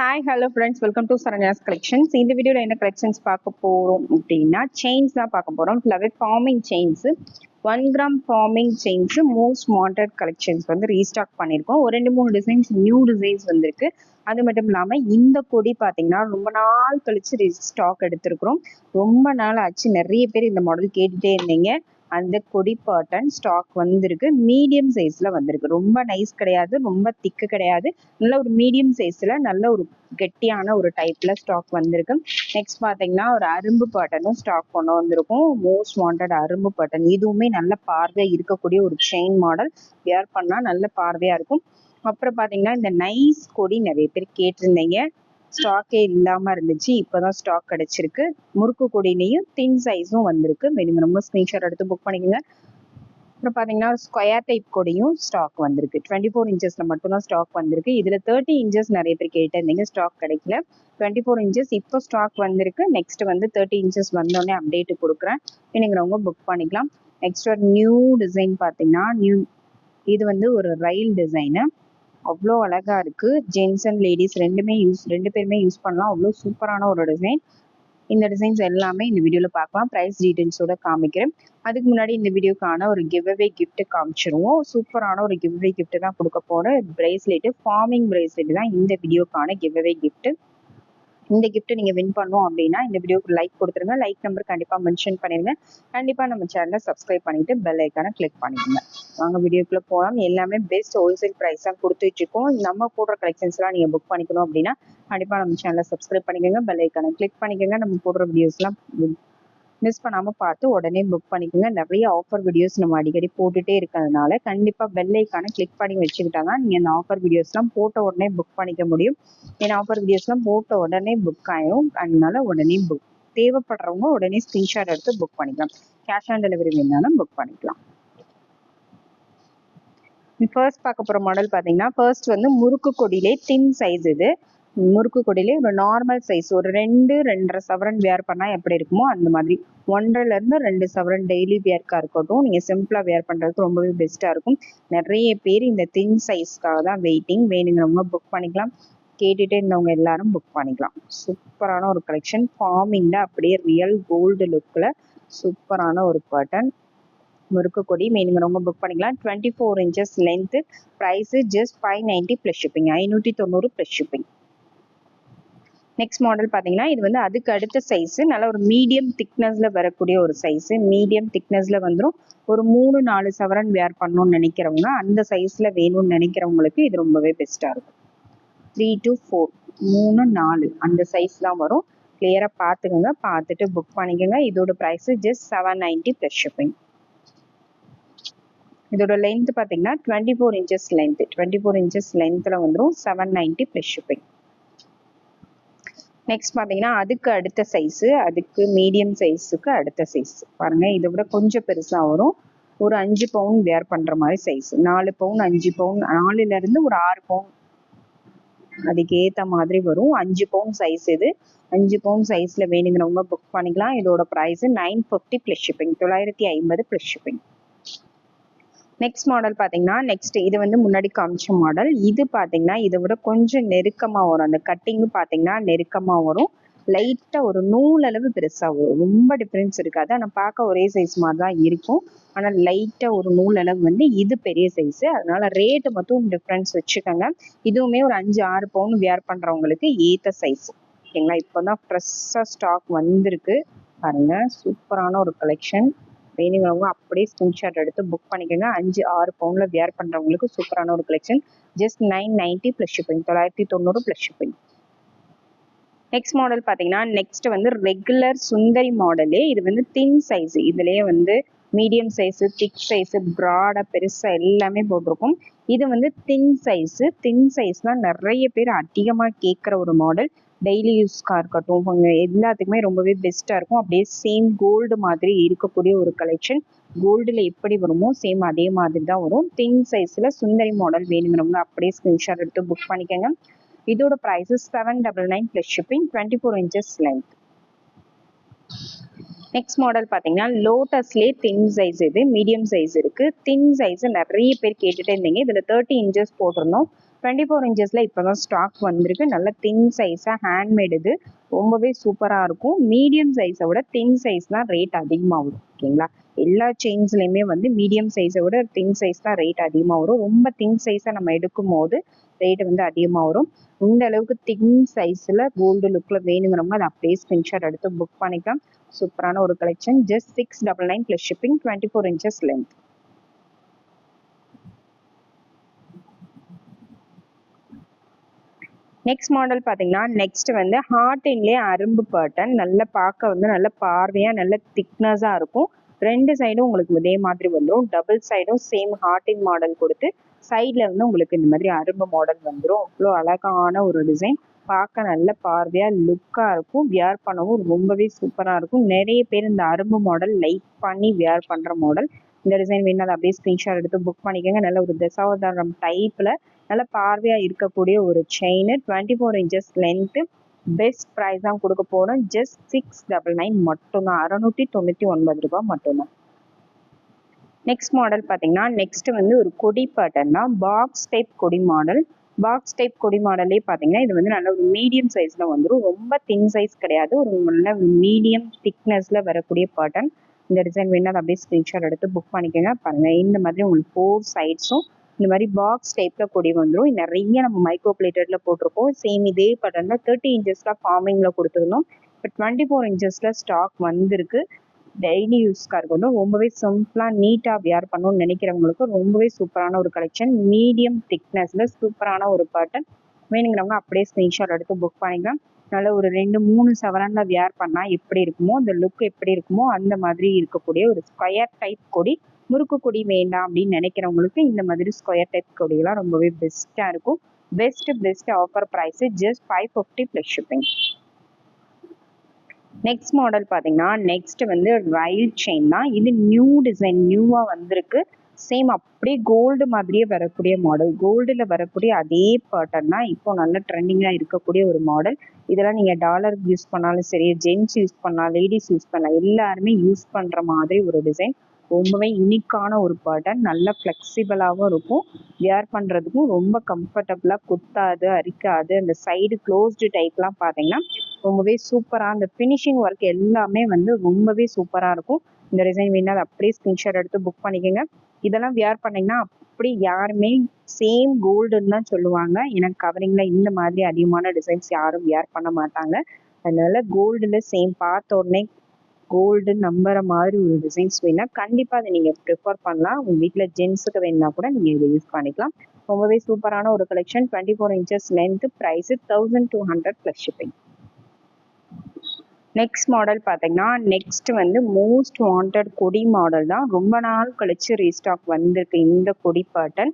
Hi hello friends welcome to Saranya's collections இந்த வீடியோவில் என்ன கலெக்ஷன்ஸ் பார்க்க போகிறோம் அப்படின்னா செயின்ஸ் தான் பார்க்க போகிறோம் ஃபுல்லாகவே forming chains one gram forming chains most wanted collections வந்து ரீஸ்டாக் பண்ணியிருக்கோம் ஒரு ரெண்டு மூணு டிசைன்ஸ் நியூ டிசைன்ஸ் வந்திருக்கு. அது மட்டும் இல்லாமல் இந்த கொடி பார்த்தீங்கன்னா ரொம்ப நாள் கழிச்சு ஸ்டாக் எடுத்திருக்கிறோம். ரொம்ப நாள் ஆச்சு. நிறைய பேர் இந்த மாடல் கேட்டுகிட்டே இருந்தீங்க. அந்த கொடி பாட்டன் ஸ்டாக் வந்திருக்கு. மீடியம் சைஸ்ல வந்திருக்கு. ரொம்ப நைஸ் கிடையாது ரொம்ப திக்கு கிடையாது. நல்ல ஒரு மீடியம் சைஸ்ல நல்ல ஒரு கெட்டியான ஒரு டைப்ல ஸ்டாக் வந்திருக்கு. நெக்ஸ்ட் பாத்தீங்கன்னா ஒரு அரும்பு பாட்டனும் ஸ்டாக் கொண்டு வந்திருக்கும். மோஸ்ட் வாண்டட் அரும்பு பாட்டன் இதுவுமே நல்ல பார்வை இருக்கக்கூடிய ஒரு செயின் மாடல் வியர் பண்ணா நல்ல பார்வையா இருக்கும். அப்புறம் பாத்தீங்கன்னா இந்த நைஸ் கொடி நிறைய பேர் கேட்டிருந்தீங்க. ஸ்டாக்கே இல்லாம இருந்துச்சு. இப்பதான் ஸ்டாக் கிடைச்சிருக்கு. முறுக்கு கொடியிலையும் தின் சைஸும் வந்திருக்கு. மினிமம் ரொம்ப ஸ்கிரீன்ஷாட் எடுத்து புக் பண்ணிக்கோங்க. அப்புறம் பாத்தீங்கன்னா ஸ்கொயர் டைப் கொடியும் ஸ்டாக் வந்திருக்கு. டுவெண்ட்டி ஃபோர் இன்ச்சஸ்ல மட்டும்தான் ஸ்டாக் வந்திருக்கு. இதுல தேர்ட்டி இன்ச்சஸ் நிறைய பேர் கேட்டிருந்தீங்க ஸ்டாக் கிடைக்கல. டுவெண்ட்டி ஃபோர் இன்ச்சஸ் இப்போ ஸ்டாக் வந்திருக்கு. நெக்ஸ்ட் வந்து தேர்ட்டி இன்ச்சஸ் வந்தோடனே அப்டேட் கொடுக்குறேன். வேணுங்கிறவங்க புக் பண்ணிக்கலாம். நெக்ஸ்ட் ஒரு நியூ டிசைன் பார்த்தீங்கன்னா நியூ இது வந்து ஒரு ரயில் டிசைனு அவ்வளோ அழகா இருக்கு. ஜென்ஸ் அண்ட் லேடிஸ் ரெண்டுமே யூஸ் ரெண்டு பேருமே யூஸ் பண்ணலாம். அவ்வளோ சூப்பரான ஒரு டிசைன் இந்த டிசைன்ஸ் எல்லாமே இந்த வீடியோவில் பார்க்கலாம். ப்ரைஸ் டீட்டெயில்ஸோட காமிக்கிறேன். அதுக்கு முன்னாடி இந்த வீடியோக்கான ஒரு கிவ்அவே கிஃப்ட் காமிச்சிருவோம். சூப்பரான ஒரு கிவ்அவே கிஃப்ட் தான் கொடுக்க போகிற பிரேஸ்லெட்டு ஃபார்மிங் பிரேஸ்லெட் தான் இந்த வீடியோக்கான கிவ்அவே கிஃப்ட்டு இந்த கிஃப்ட் நீங்கள் வின் பண்ணோம் அப்படின்னா இந்த வீடியோக்கு லைக் கொடுத்துருங்க. லைக் நம்பர் கண்டிப்பாக மென்ஷன் பண்ணிடுங்க கண்டிப்பாக நம்ம சேனலை சப்ஸ்கிரைப் பண்ணிட்டு பெல் ஐக்கானை கிளிக் பண்ணிடுங்க. வாங்க வீடியோக்குள்ளே போகலாம் எல்லாமே பெஸ்ட் ஹோல்சேல் ப்ரைஸ் தான் கொடுத்து இருக்கோம் நம்ம போடுற கலெக்ஷன்ஸ்லாம் நீங்கள் புக் பண்ணிக்கணும் அப்படின்னா கண்டிப்பாக நம்ம சேனலை சப்ஸ்கிரைப் பண்ணிக்கோங்க. பெல் ஐக்கானை கிளிக் பண்ணிக்கோங்க. நம்ம போடுற வீடியோஸ்லாம் மிஸ் பண்ணாமல் பார்த்து உடனே புக் பண்ணிக்கோங்க. நிறைய ஆஃபர் வீடியோஸ் நம்ம அடிக்கடி போட்டுட்டே இருக்கிறதுனால கண்டிப்பாக பெல் ஐக்கானை கிளிக் பண்ணி வச்சுக்கிட்டா தான் நீங்கள் இந்த ஆஃபர் வீடியோஸ்லாம் போட்ட உடனே புக் பண்ணிக்க முடியும். ஏன்னா ஆஃபர் வீடியோஸ்லாம் போட்ட உடனே புக் ஆகிடும் அதனால உடனே புக் தேவைப்படுறவங்க உடனே ஸ்கிரீன்ஷாட் எடுத்து புக் பண்ணிக்கலாம். கேஷ் ஆன் டெலிவரி வேணாலும் புக் பண்ணிக்கலாம். ஃபர்ஸ்ட் பார்க்க போகிற மாடல் பார்த்தீங்கன்னா ஃபர்ஸ்ட் வந்து முறுக்கு கொடியிலே தின் சைஸ் இது. முறுக்கு கொடியிலே ஒரு நார்மல் சைஸ் ஒரு ரெண்டு ரெண்டரை சவரன் வேர் பண்ணால் எப்படி இருக்குமோ அந்த மாதிரி. ஒன்றரைலேருந்து ரெண்டு சவரன் டெய்லி வேர்க்காக இருக்கட்டும் நீங்கள் சிம்பிளாக வேர் பண்ணுறதுக்கு ரொம்பவே பெஸ்ட்டாக இருக்கும். நிறைய பேர் இந்த தின் சைஸ்க்காக தான் வெயிட்டிங் வேணுங்கிறவங்க புக் பண்ணிக்கலாம். கேட்டுகிட்டே இருந்தவங்க எல்லாரும் புக் பண்ணிக்கலாம். சூப்பரான ஒரு கலெக்ஷன் ஃபார்மிங்கில் அப்படியே ரியல் கோல்டு லுக்கில் சூப்பரான ஒரு பட்டன் முறுக்கு கொடி வேணுங்கிறவங்க புக் பண்ணிக்கலாம். Twenty four inches length price just five ninety plus shipping ஐநூற்றி தொண்ணூறு ப்ளஸ் ஷிப்பிங் நெக்ஸ்ட் மாடல் பார்த்தீங்கன்னா இது வந்து அதுக்கு அடுத்த சைஸு நல்ல ஒரு மீடியம் திக்னஸில் வரக்கூடிய ஒரு சைஸு மீடியம் திக்னஸில் வந்துடும் ஒரு மூணு நாலு சவரன் வேர் பண்ணணும்னு நினைக்கிறவங்க அந்த சைஸில் வேணும்னு நினைக்கிறவங்களுக்கு இது ரொம்பவே பெஸ்ட்டாக இருக்கும். த்ரீ டு ஃபோர் மூணு நாலு அந்த சைஸ் தான் வரும். கிளியராக பார்த்துக்கோங்க பார்த்துட்டு புக் பண்ணிக்கோங்க. இதோட price just seven ninety plus shipping இதோட லென்த் பார்த்தீங்கன்னா twenty four inches length twenty four inches லென்த்தில் வந்துடும் seven ninety plus shipping next பார்த்தீங்கன்னா அதுக்கு அடுத்த சைஸு அதுக்கு மீடியம் சைஸுக்கு அடுத்த சைஸ் பாருங்கள் இதை விட கொஞ்சம் பெருசாக வரும். ஒரு அஞ்சு பவுன் வேர் பண்ணுற மாதிரி சைஸ் நாலு பவுன் அஞ்சு பவுன் நாலுலேருந்து ஒரு ஆறு பவுன் அதுக்கு ஏற்ற மாதிரி வரும். அஞ்சு பவுன் சைஸ் இது. அஞ்சு பவுன் சைஸில் வேணுங்கிறவங்க புக் பண்ணிக்கலாம். இதோட price nine fifty plus shipping தொள்ளாயிரத்தி ஐம்பது ப்ளஸ் ஷிப்பிங் நெக்ஸ்ட் மாடல் பார்த்தீங்கன்னா நெக்ஸ்ட் இது வந்து முன்னாடி காமிச்ச மாடல் இது பார்த்தீங்கன்னா இதை விட கொஞ்சம் நெருக்கமாக வரும். அந்த கட்டிங்கு பார்த்தீங்கன்னா நெருக்கமாக வரும். லைட்டாக ஒரு நூல் அளவு பெருசாக வரும். ரொம்ப டிஃப்ரென்ஸ் இருக்காது. ஆனால் பார்க்க ஒரே சைஸ் மாதிரி தான் இருக்கும். ஆனால் லைட்டாக ஒரு நூல் அளவு வந்து இது பெரிய சைஸு அதனால ரேட்டு மட்டும் டிஃப்ரென்ஸ் வச்சுக்கோங்க. இதுவுமே ஒரு அஞ்சு ஆறு பவுன் வியர் பண்ணுறவங்களுக்கு ஏற்ற சைஸ் ஓகேங்களா இப்போ தான் ஃப்ரெஷ்ஷாக ஸ்டாக் வந்திருக்கு. பாருங்க. சூப்பரான ஒரு கலெக்ஷன் வேணுங்கிறவங்க அப்படியே ஸ்கிரீன்ஷாட் எடுத்து புக் பண்ணிக்கோங்க. அஞ்சு ஆறு பவுனில் வியர் பண்ணுறவங்களுக்கு சூப்பரான ஒரு collection just nine ninety plus shipping தொள்ளாயிரத்தி தொண்ணூறு ப்ளஸ் ஷிப்பிங் நெக்ஸ்ட் மாடல் பார்த்தீங்கன்னா நெக்ஸ்ட் வந்து ரெகுலர் சுந்தரி மாடலே இது வந்து தின் சைஸ் இதுலேயே வந்து மீடியம் சைஸு திக் சைஸு ப்ராடாக பெருசாக எல்லாமே போட்டிருக்கும். இது வந்து தின் சைஸு தின் சைஸ் தான் நிறைய பேர் அதிகமாக கேட்குற ஒரு மாடல் டெய்லி யூஸ்க்காக இருக்கட்டும் எல்லாத்துக்குமே ரொம்பவே பெஸ்ட்டாக இருக்கும். அப்படியே சேம் கோல்டு மாதிரி இருக்கக்கூடிய ஒரு கலெக்ஷன் கோல்டில் எப்படி வருமோ சேம் அதே மாதிரி தான் வரும். தின் சைஸில் சுந்தரி மாடல் வேணுங்கிறவங்க அப்படியே ஸ்க்ரீன்ஷாட் எடுத்து புக் பண்ணிக்கோங்க. இதோட price seven double nine plus shipping twenty four inches length next model பார்த்தீங்கன்னா லோட்டஸ்லேயே தின் சைஸ் இது மீடியம் சைஸ் இருக்குது தின் சைஸ் நிறைய பேர் கேட்டுகிட்டே இருந்தீங்க. இதில் தேர்ட்டி இன்ச்சஸ் போட்டிருந்தோம். டுவெண்ட்டி ஃபோர் இன்ச்சஸில் இப்போ தான் ஸ்டாக் வந்திருக்கு. நல்ல தின் சைஸாக ஹேண்ட்மேட் இது. ரொம்பவே சூப்பராக இருக்கும். மீடியம் சைஸை விட தின் சைஸ் தான் ரேட் அதிகமாக வரும். ஓகேங்களா எல்லா செயின்ஸ்லையுமே வந்து மீடியம் சைஸை விட தின் சைஸ் தான் ரேட் அதிகமாக வரும். ரொம்ப தின் சைஸாக நம்ம எடுக்கும் போது ரேட் வந்து அதிகமாக வரும். இந்த அளவுக்கு தின் சைஸில் கோல்டு லுக்கில் வேணுங்கிறவங்க அதை அப்படியே ஸ்கிரீன்ஷாட் எடுத்து புக் பண்ணிக்கலாம். சூப்பரான ஒரு collection just six double nine plus shipping twenty four inches length next model பார்த்தீங்கன்னா நெக்ஸ்ட் வந்து ஹார்டின்லேயே அரும்பு பேட்டன் நல்ல பார்க்க வந்து நல்ல பார்வையாக நல்ல திக்னஸாக இருக்கும். ரெண்டு சைடும் உங்களுக்கு இதே மாதிரி வந்துடும் டபுள் சைடும் சேம் ஹார்டின் மாடல் கொடுத்து சைடில் வந்து உங்களுக்கு இந்த மாதிரி அரும்பு மாடல் வந்துடும் அவ்வளோ அழகான ஒரு டிசைன் பார்க்க நல்ல பார்வையாக லுக்காக இருக்கும். வியர் பண்ணவும் ரொம்பவே சூப்பராக இருக்கும். நிறைய பேர் இந்த அரும்பு மாடல் லைக் பண்ணி வியர் பண்ணுற மாடல் இந்த டிசைன் வேணும் அதை அப்படியே ஸ்க்ரீன்ஷாட் எடுத்து புக் பண்ணிக்கோங்க. நல்ல ஒரு தசாவதாரம் டைப்பில் நல்ல பார்வையாக இருக்கக்கூடிய ஒரு chain twenty four inches length best price தான் கொடுக்க போகிறோம் ஜஸ்ட் சிக்ஸ் டபுள் நைன் மட்டும்தான். அறநூற்றி தொண்ணூற்றி ஒன்பது ரூபாய் மட்டும்தான். நெக்ஸ்ட் மாடல் பார்த்தீங்கன்னா நெக்ஸ்ட் வந்து ஒரு கொடி பேட்டர்ன் தான். பாக்ஸ் டைப் கொடி மாடல் பாக்ஸ் டைப் கொடி மாடலே பார்த்தீங்கன்னா இது வந்து நல்ல ஒரு மீடியம் சைஸில் வந்துடும் ரொம்ப தின் சைஸ் கிடையாது. ஒரு நல்ல மீடியம் திக்னஸில் வரக்கூடிய பேட்டர்ன் இந்த டிசைன் வேணால் அப்படியே ஸ்க்ரீன்ஷாட் எடுத்து புக் பண்ணிக்கோங்க. பாருங்கள் இந்த மாதிரி உங்களுக்கு ஃபோர் சைட்ஸும் இந்த மாதிரி பாக்ஸ் டைப்பில் கொடி வந்துடும் நிறைய நம்ம மைக்ரோ பிளேட்டட்ல போட்டிருக்கோம். சேம் இதே பட்டனில் தேர்ட்டி இன்ச்சஸ்ல ஃபார்மிங்கில் கொடுத்துருந்தோம். இப்போ டுவெண்ட்டி ஃபோர் இன்ச்சஸில் ஸ்டாக் வந்திருக்கு. டெய்லி யூஸ்க்காக இருக்கட்டும் ரொம்பவே சிம்பிளாக நீட்டாக வியர் பண்ணணும்னு நினைக்கிறவங்களுக்கு ரொம்பவே சூப்பரான ஒரு கலெக்ஷன் மீடியம் திக்னஸில் சூப்பரான ஒரு பட்டன் வேணுங்கிறவங்க அப்படியே ஸ்க்ரீன்ஷாட் எடுத்து புக் பண்ணிக்கலாம். நல்ல ஒரு ரெண்டு மூணு சவரனில் வியர் பண்ணால் எப்படி இருக்குமோ அந்த லுக் எப்படி இருக்குமோ அந்த மாதிரி இருக்கக்கூடிய ஒரு ஸ்கொயர் டைப் கொடி முறுக்கு கொடி வேண்டாம் அப்படின்னு நினைக்கிறவங்களுக்கு இந்த மாதிரி ஸ்கொயர் டைப் கொடியெல்லாம் ரொம்பவே பெஸ்ட்டாக இருக்கும். Best best offer price just five fifty plus shipping next model பார்த்தீங்கன்னா நெக்ஸ்ட் வந்து ரயில் செயின் தான். இது நியூ டிசைன் நியூவாக வந்திருக்கு. சேம் அப்படியே கோல்டு மாதிரியே வரக்கூடிய மாடல் கோல்டில் வரக்கூடிய அதே பேட்டர்ன் தான் இப்போ நல்ல ட்ரெண்டிங்காக இருக்கக்கூடிய ஒரு மாடல் இதெல்லாம் நீங்கள் டாலர் யூஸ் பண்ணாலும் சரி ஜென்ஸ் யூஸ் பண்ணலாம் லேடிஸ் யூஸ் பண்ணலாம் எல்லாருமே யூஸ் பண்ணுற மாதிரி ஒரு டிசைன் ரொம்பவே யூனிக்கான ஒரு பேட்டர்ன் நல்ல ஃப்ளெக்சிபிளாகவும் இருக்கும். வியர் பண்ணுறதுக்கும் ரொம்ப கம்ஃபர்டபுளாக குத்தாது அரிக்காது. அந்த சைடு க்ளோஸ்டு டைப்லாம் பார்த்தீங்கன்னா ரொம்பவே சூப்பராக அந்த ஃபினிஷிங் ஒர்க் எல்லாமே வந்து ரொம்பவே சூப்பராக இருக்கும். இந்த டிசைன் வேணால் அதை அப்படியே ஸ்கிரீன்ஷாட் எடுத்து புக் பண்ணிக்கோங்க. இதெல்லாம் வியர் பண்ணிங்கன்னா அப்படி யாருமே சேம் கோல்டுன்னு தான் சொல்லுவாங்க. ஏன்னா கவரிங்கில் இந்த மாதிரி அதிகமான டிசைன்ஸ் யாரும் வியர் பண்ண மாட்டாங்க. அதனால கோல்டில் சேம் பார்த்த உடனே கோல்டு நம்புற மாதிரி ஒரு டிசைன்ஸ் வேணா கண்டிப்பாக அதை நீங்கள் ப்ரிஃபர் பண்ணலாம். உங்கள் வீட்டில் ஜென்ஸுக்கு வேணுன்னா கூட நீங்கள் இதை யூஸ் பண்ணிக்கலாம். ரொம்பவே சூப்பரான ஒரு collection twenty four inches length price thousand two hundred plus shipping next model பார்த்தீங்கன்னா நெக்ஸ்ட் வந்து மோஸ்ட் வாண்டட் கொடி மாடல் தான். ரொம்ப நாள் கழிச்சு ரீஸ்டாக் வந்திருக்கு இந்த கொடி பேட்டர்ன்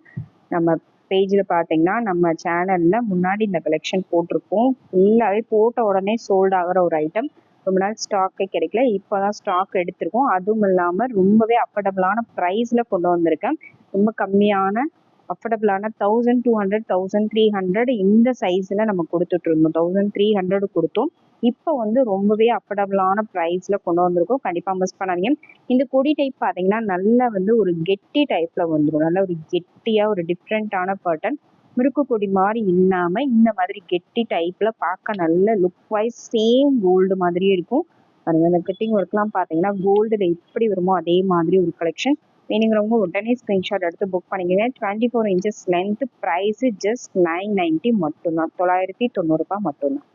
நம்ம பேஜில் பார்த்தீங்கன்னா நம்ம சேனலில் முன்னாடி இந்த கலெக்ஷன் போட்டிருக்கோம் ஃபுல்லாகவே போட்ட உடனே சோல்ட் ஆகிற ஒரு ஐட்டம் ரொம்ப நாள் ஸ்டாக்கே கிடைக்கல. இப்போ தான் ஸ்டாக் எடுத்திருக்கோம். அதுவும் இல்லாமல் ரொம்பவே அஃபர்டபுளான ப்ரைஸில் கொண்டு வந்திருக்கேன். ரொம்ப கம்மியான அஃபர்டபுளான thousand two hundred thousand three hundred இந்த சைஸில் நம்ம கொடுத்துட்டு இருந்தோம். தௌசண்ட் த்ரீ ஹண்ட்ரட் கொடுத்தோம். இப்போ வந்து ரொம்பவே அஃபர்டபுளான ப்ரைஸில் கொண்டு வந்திருக்கோம். கண்டிப்பாக மிஸ் பண்ணாதீங்க. இந்த கொடி டைப் பார்த்தீங்கன்னா நல்லா வந்து ஒரு கெட்டி டைப்பில் வந்துடும் நல்ல ஒரு கெட்டியாக ஒரு டிஃப்ரெண்ட்டான பேட்டர்ன் முறுக்கு கொடி மாதிரி இல்லாமல் இந்த மாதிரி கெட்டி டைப்பில் பார்க்க நல்ல லுக் வைஸ் சேம் கோல்டு மாதிரியே இருக்கும். பாருங்க அந்த கட்டிங் ஒர்க்லாம் பார்த்தீங்கன்னா கோல்டில் எப்படி வருமோ அதே மாதிரி ஒரு கலெக்ஷன் வேணுங்கிறவங்க உடனே ஸ்க்ரீன்ஷாட் எடுத்து புக் பண்ணிக்கோங்க. Twenty four inches length price just nine ninety மட்டும்தான். தொள்ளாயிரத்தி தொண்ணூறுபா மட்டும்தான்.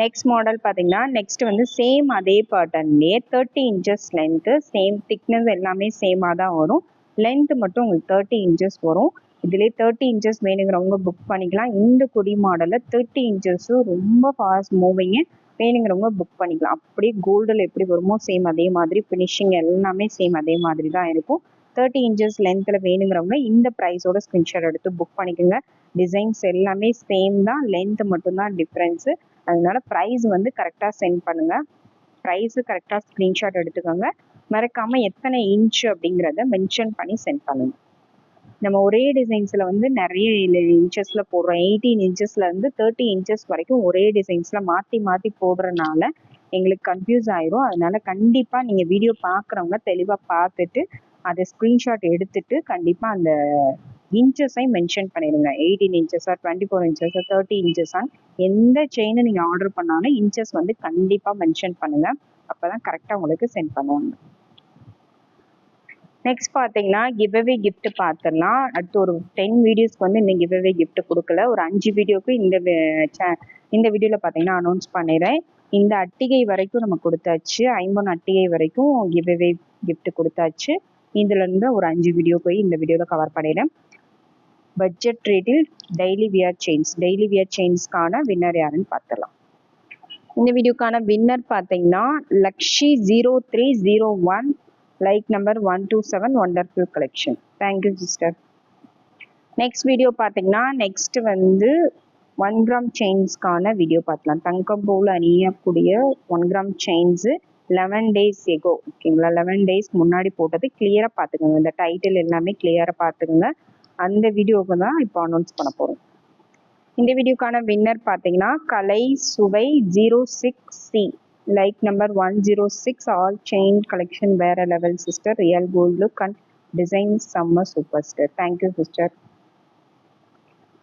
நெக்ஸ்ட் மாடல் பார்த்தீங்கன்னா நெக்ஸ்ட் வந்து சேம் அதே பேட்டர்ன்லேயே thirty inches length same thickness எல்லாமே சேமாக தான் வரும். லென்த் மட்டும் உங்களுக்கு தேர்ட்டி இன்ச்சஸ் வரும். இதுலேயே தேர்ட்டி இன்ச்சஸ் வேணுங்கிறவங்க புக் பண்ணிக்கலாம். இந்த கொடி மாடலில் தேர்ட்டி இன்ச்சஸும் ரொம்ப ஃபாஸ்ட் மூவிங்கு வேணுங்கிறவங்க புக் பண்ணிக்கலாம். அப்படியே கோல்டில் எப்படி வருமோ சேம் அதே மாதிரி ஃபினிஷிங் எல்லாமே சேம் அதே மாதிரி தான் இருக்கும். தேர்ட்டி இன்ச்சஸ் லென்த்தில் வேணுங்கிறவங்க இந்த ப்ரைஸோட ஸ்க்ரீன்ஷாட் எடுத்து புக் பண்ணிக்கோங்க. டிசைன்ஸ் எல்லாமே சேம் தான் லென்த் மட்டும்தான் டிஃப்ரென்ஸு அதனால ப்ரைஸ் வந்து கரெக்டாக சென்ட் பண்ணுங்கள் ப்ரைஸு கரெக்டாக ஸ்க்ரீன்ஷாட் எடுத்துக்கோங்க. மறக்காமல் எத்தனை இன்ச் அப்படிங்கிறத மென்ஷன் பண்ணி சென்ட் பண்ணுங்கள் நம்ம ஒரே டிசைன்ஸில் வந்து நிறைய இன்ச்சஸில் போடுறோம். எயிட்டீன் இன்ச்சஸ்லேருந்து தேர்ட்டி இன்ச்சஸ் வரைக்கும் ஒரே டிசைன்ஸில் மாற்றி மாற்றி போடுறனால எங்களுக்கு கன்ஃபியூஸ் ஆயிரும். அதனால கண்டிப்பாக நீங்கள் வீடியோ பார்க்குறவங்க தெளிவாக பார்த்துட்டு அதை ஸ்க்ரீன்ஷாட் எடுத்துட்டு கண்டிப்பாக அந்த இன்ச்சஸையும் மென்ஷன் பண்ணிடுங்க. எயிட்டீன் இன்ச்சஸா டுவெண்ட்டி ஃபோர் இன்ச்சஸா தேர்ட்டி இன்ச்சஸா எந்த செயினை நீங்கள் ஆர்டர் பண்ணாலும் இன்ச்சஸ் வந்து கண்டிப்பாக மென்ஷன் பண்ணுங்க. அப்போ தான் கரெக்டாக உங்களுக்கு சென்ட் பண்ணுவாங்க. நெக்ஸ்ட் பார்த்தீங்கன்னா கிவ்அவே கிஃப்ட் பார்த்துடலாம் அடுத்து ஒரு டென் வீடியோஸ்க்கு வந்து இன்னும் giveaway கிஃப்ட் கொடுக்கல. ஒரு அஞ்சு வீடியோக்கு இந்த இந்த வீடியோவில் பார்த்தீங்கன்னா அனௌன்ஸ் பண்ணிடுறேன். இந்த அட்டிகை வரைக்கும் நம்ம கொடுத்தாச்சு. ஐம்பொன் அட்டிகை வரைக்கும் giveaway கிஃப்ட் கொடுத்தாச்சு. இதுல இருந்து ஒரு அஞ்சு வீடியோ போய் இந்த வீடியோவில் கவர் பண்ணிடுறேன். பட்ஜெட் ரேட்டில் daily wear chains daily wear செயின்ஸ்க்கான winner யாருன்னு பார்த்துடலாம் இந்த வீடியோக்கான வின்னர் பார்த்தீங்கன்னா Lakshi zero three zero one like number one two seven wonderful collection thank you sister next video பார்த்தீங்கன்னா நெக்ஸ்ட் வந்து ஒன் கிராம் செயின்ஸ்க்கான வீடியோ பார்க்கலாம் தங்கம் போல் அணியக்கூடிய one gram chains eleven days ago ஓகேங்களா லெவன் டேஸ் முன்னாடி போட்டது. கிளியராக பார்த்துக்கோங்க இந்த டைட்டில் எல்லாமே கிளியராக பார்த்துக்கோங்க அந்த வீடியோவுக்கு தான் இப்போ அனௌன்ஸ் பண்ண போகிறோம் இந்த வீடியோக்கான வின்னர் பார்த்தீங்கன்னா Kalai Suvai zero six C like number one zero six all chain collection வேற level sister real gold look and design summer super sister thank you sister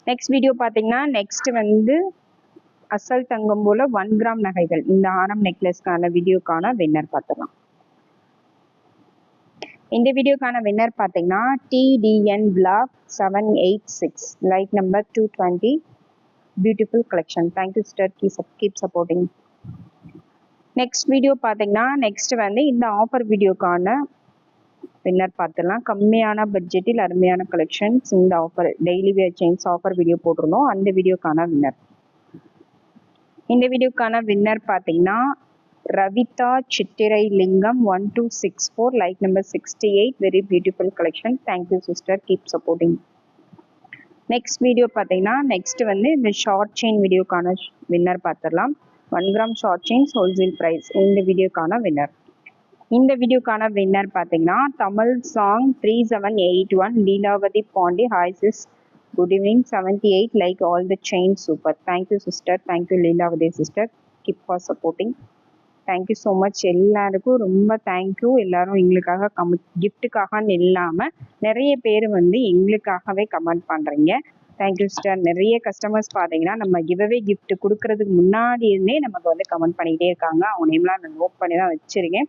next video பார்த்தீங்கன்னா நெக்ஸ்ட் வந்து அசல் தங்கம் போல ஒன் கிராம் நகைகள். இந்த ஆரம் நெக்லஸ்க்கான வீடியோக்கான winner பார்த்துக்கலாம் இந்த வீடியோக்கான வின்னர் பார்த்தீங்கன்னா DTN black seven eight six light number two twenty beautiful collection thank you sister keep sup keep supporting next video பார்த்தீங்கன்னா நெக்ஸ்ட் வந்து இந்த ஆஃபர் வீடியோக்கான வின்னர் பார்த்துடலாம் கம்மியான பட்ஜெட்டில் அருமையான கலெக்ஷன்ஸ் இந்த offer daily wear chains offer video போட்டிருந்தோம். அந்த வீடியோக்கான வின்னர் இந்த வீடியோக்கான வின்னர் பார்த்தீங்கன்னா Ravitha Chithirai Lingam one two six four like number sixty eight very beautiful collection thank you sister keep supporting next video பார்த்தீங்கன்னா நெக்ஸ்ட் வந்து இந்த ஷார்ட் செயின் வீடியோக்கான வின்னர் பார்த்துடலாம் one gram short chains wholesale price இந்த வீடியோக்கான winner இந்த வீடியோக்கான winner பார்த்தீங்கன்னா Tamil song three seven eight one Leelavathi Pandi hi sis good evening seventy eight like all the chain super thank you sister thank you Leelavathi sister keep for supporting thank you so much எல்லாருக்கும். ரொம்ப thank you எல்லாரும் எங்களுக்காக come கிஃப்ட்டுக்காகன்னு இல்லாமல் நிறைய பேர் வந்து எங்களுக்காகவே comment பண்ணுறீங்க தேங்க்யூ சிஸ்டர் நிறைய கஸ்டமர்ஸ் பார்த்தீங்கன்னா நம்ம கிவ்அவே கிஃப்ட் கொடுக்கறதுக்கு முன்னாடி இருந்தே நமக்கு வந்து கமெண்ட் பண்ணிக்கிட்டே இருக்காங்க. அவங்க நேம்லாம் நான் நோட் பண்ணி தான் வச்சிருக்கேன்.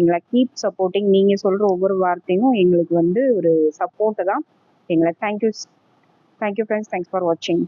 எங்களை கீப் சப்போர்ட்டிங் நீங்கள் சொல்கிற ஒவ்வொரு வார்த்தையும் எங்களுக்கு வந்து ஒரு சப்போர்ட்டு தான். எங்களை thank you thank you friends thanks for வாட்சிங்